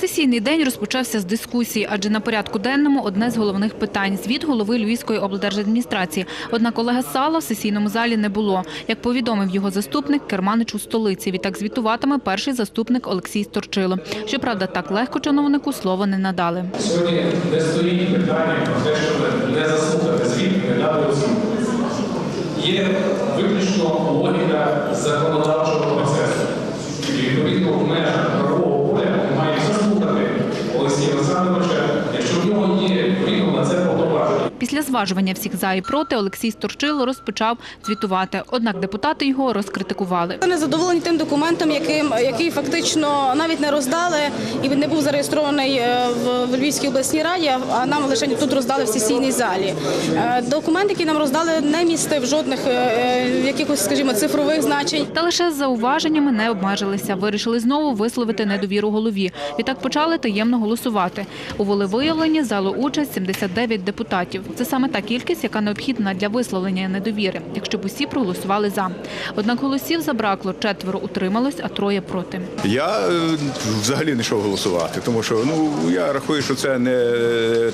Сесійний день розпочався з дискусії, адже на порядку денному одне з головних питань – звіт голови Львівської облдержадміністрації. Однак Олега Сала в сесійному залі не було. Як повідомив його заступник, керманич у столиці. Відтак звітуватиме перший заступник Олексій Сторчило. Щоправда, так легко чиновнику слово не надали. Сьогодні не стоїть питання про те, щоб не заслухати звіт, не дати оцінку. Є виключно логіка законодавчого процесу. І відповідно в межах правового поля ми маємо заслухати Олексія Олександровича, якщо в нього є відповідно на це повноваження. Після зважування всіх за і проти Олексій Сторчило розпочав звітувати. Однак депутати його розкритикували. Не задоволені тим документом, яким який фактично навіть не роздали і він не був зареєстрований е, в Львівській обласній раді, а нам лише тут роздали в сесійній залі. Е, Документ, який нам роздали, не містив жодних е, якихось, скажімо, цифрових значень. Та лише з зауваженнями не обмежилися. Вирішили знову висловити недовіру голові. Відтак почали таємно голосувати. У волевиявленні взяло участь 79 депутатів. Це саме та кількість, яка необхідна для висловлення недовіри, якщо б усі проголосували за. Однак голосів забракло, четверо утрималось, а троє проти. Я е, взагалі не йшов голосувати, тому що ну я рахую, що це не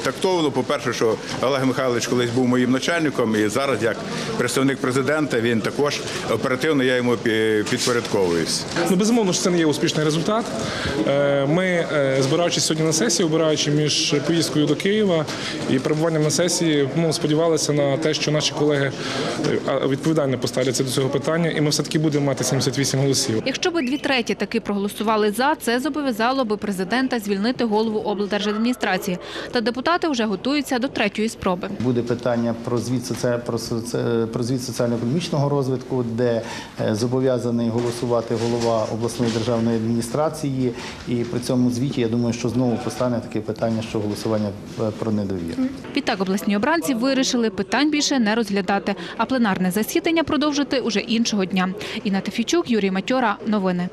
тактовно. По-перше, що Олег Михайлович колись був моїм начальником, і зараз, як представник президента, він також оперативно я йому підпорядковуюсь. Ну, безумовно, що це не є успішний результат. Е, Ми, е, збираючись сьогодні на сесію, обираючи між поїздкою до Києва і перебуванням на сесії, ну, сподівалися на те, що наші колеги е, відповідально поставляться до цього питання, і ми все-таки будемо мати 78 голосів. Якщо би дві треті таки проголосували за, це зобов'язало би президента звільнити голову облдержадміністрації. Та депутати вже готуються до третьої спроби. Буде питання про звіт соці- про соці- про звіт соціально-економічного розвитку, де е, зобов'язаний голосувати голова обласної державної адміністрації. І при цьому звіті я думаю, що знову постане таке питання, що голосування е, про недовіру. Відтак обласні обранці вирішили питань більше не розглядати, а пленарне засідання продовжити уже іншого дня. Інна Тефічук, Юрій Матьора. Новини.